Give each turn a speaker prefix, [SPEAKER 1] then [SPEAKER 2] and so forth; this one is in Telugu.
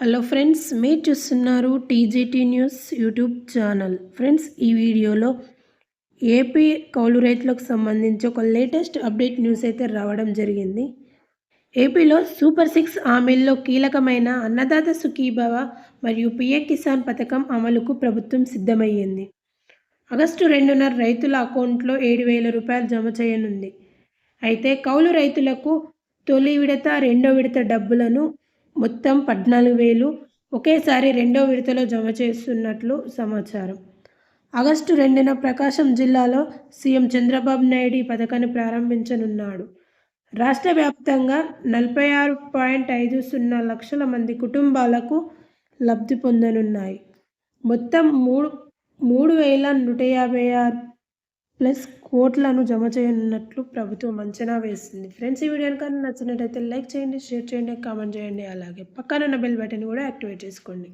[SPEAKER 1] హలో ఫ్రెండ్స్ మీరు చూస్తున్నారు TGT news YouTube channel. Friends ఈ వీడియోలో ఏపీ కౌలు రైతులకు సంబంధించి ఒక లేటెస్ట్ అప్డేట్ న్యూస్ అయితే రావడం జరిగింది. ఏపీలో సూపర్ సిక్స్ హామీల్లో కీలకమైన అన్నదాత సుఖీభవ మరియు పిఎం కిసాన్ పథకం అమలుకు ప్రభుత్వం సిద్ధమయ్యింది. ఆగస్టు రెండున రైతుల అకౌంట్లో ఏడు వేల రూపాయలు జమ చేయనుంది. అయితే కౌలు రైతులకు తొలి విడత రెండో విడత డబ్బులను మొత్తం పద్నాలుగు వేలు ఒకేసారి రెండో విడతలో జమ చేస్తున్నట్లు సమాచారం. ఆగస్టు రెండున ప్రకాశం జిల్లాలో సీఎం చంద్రబాబు నాయుడు ఈ పథకాన్ని ప్రారంభించనున్నాడు. రాష్ట్ర వ్యాప్తంగా నలభై ఆరు పాయింట్ ఐదు సున్నా లక్షల మంది కుటుంబాలకు లబ్ధి పొందనున్నాయి. మొత్తం మూడు మూడు వేల నూట యాభై ఆరు ప్లస్ కోట్లను జమ చేయనున్నట్లు ప్రభుత్వం అంచనా వేసింది. ఫ్రెండ్స్ ఈ వీడియో కనుక నచ్చినట్టయితే లైక్ చేయండి షేర్ చేయండి కామెంట్ చేయండి. అలాగే పక్కనున్న బెల్ బటన్ కూడా యాక్టివేట్ చేసుకోండి.